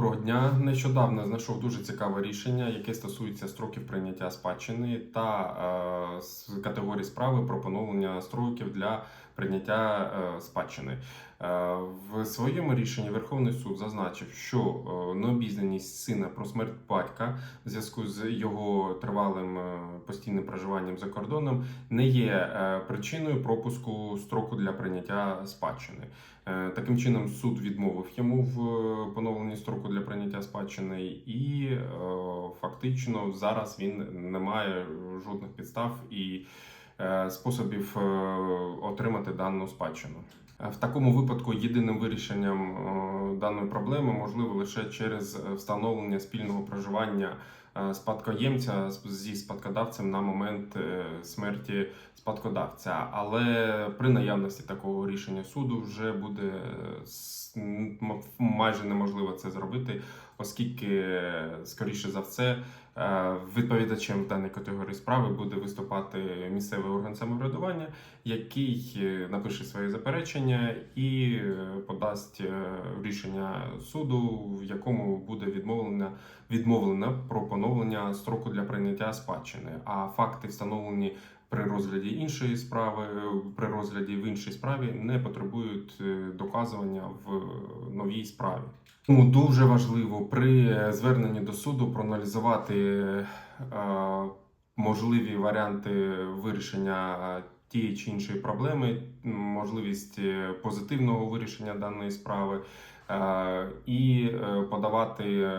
доброго дня. Нещодавно знайшов дуже цікаве рішення, яке стосується строків прийняття спадщини та е, категорії справи про поновлення строків для прийняття е, спадщини. Е, в своєму рішенні Верховний суд зазначив, що е, необізнаність сина про смерть батька в зв'язку з його тривалим е, постійним проживанням за кордоном не є причиною пропуску строку для прийняття спадщини. Таким чином, суд відмовив йому в поновленні строку для прийняття спадщини, і фактично зараз він не має жодних підстав і способів е, отримати дану спадщину. Е, В такому випадку єдиним вирішенням е, даної проблеми можливо лише через е, встановлення спільного проживання е, спадкоємця зі спадкодавцем на момент е, смерті спадкодавця. Але при наявності такого рішення суду вже буде е, майже неможливо це зробити, оскільки, скоріше за все, е, відповідачем в даній категорії справи буде виступати місцевий орган самоврядування, який е, напише свої заперечення і е, подасть рішення суду, в якому буде відмовлено, відмовлено про поновлення строку для прийняття спадщини. А факти встановлені при розгляді іншої справи, е, при розгляді в іншій справі не потребують е, доказування в е, новій справі. Тому дуже важливо при зверненні до суду проаналізувати можливі варіанти вирішення тієї чи іншої проблеми, можливість позитивного вирішення даної справи. Е, І е, подавати,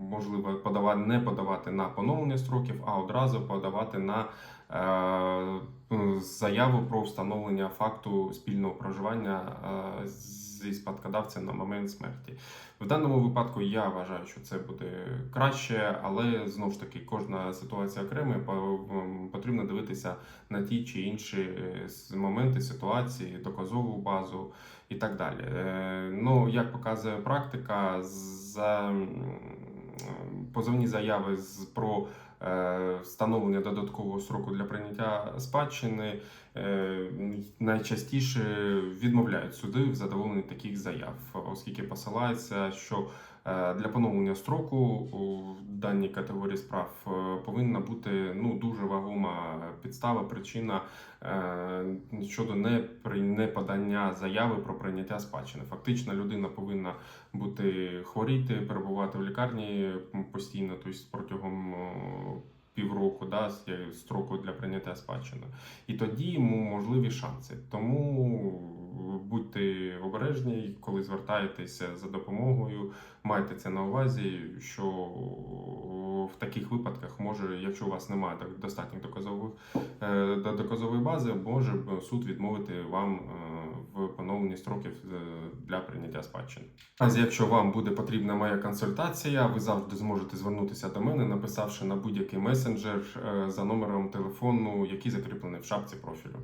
можливо, подавати, не подавати на поновлення строків, а одразу подавати на е, заяву про встановлення факту спільного проживання зі спадкодавцем на момент смерті. В даному випадку я вважаю, що це буде краще, але знову ж таки кожна ситуація окрема, потрібно дивитися на ті чи інші моменти, ситуації, доказову базу і так далі. Ну, як показує практика, за позовні заяви про е, встановлення додаткового сроку для прийняття спадщини е, найчастіше відмовляють суди в задоволенні таких заяв, оскільки посилається, що для поновлення строку у даній категорії справ е, повинна бути ну дуже вагома підстава, причина е, щодо непри- неподання заяви про прийняття спадщини. Фактично, людина повинна бути хворіти, перебувати в лікарні постійно, тобто протягом півроку, да, строку для прийняття спадщини. І тоді йому можливі шанси. Тому будьте обережні, коли звертаєтеся за допомогою, майте це на увазі, що в таких випадках може, якщо у вас немає так- достатньо доказових е, до- доказової бази, може суд відмовити вам е, в поновленні строків е, для прийняття спадщини. А якщо вам буде потрібна моя консультація, ви завжди зможете звернутися до мене, написавши на будь-який месенджер за номером телефону, який закріплений в шапці профілю.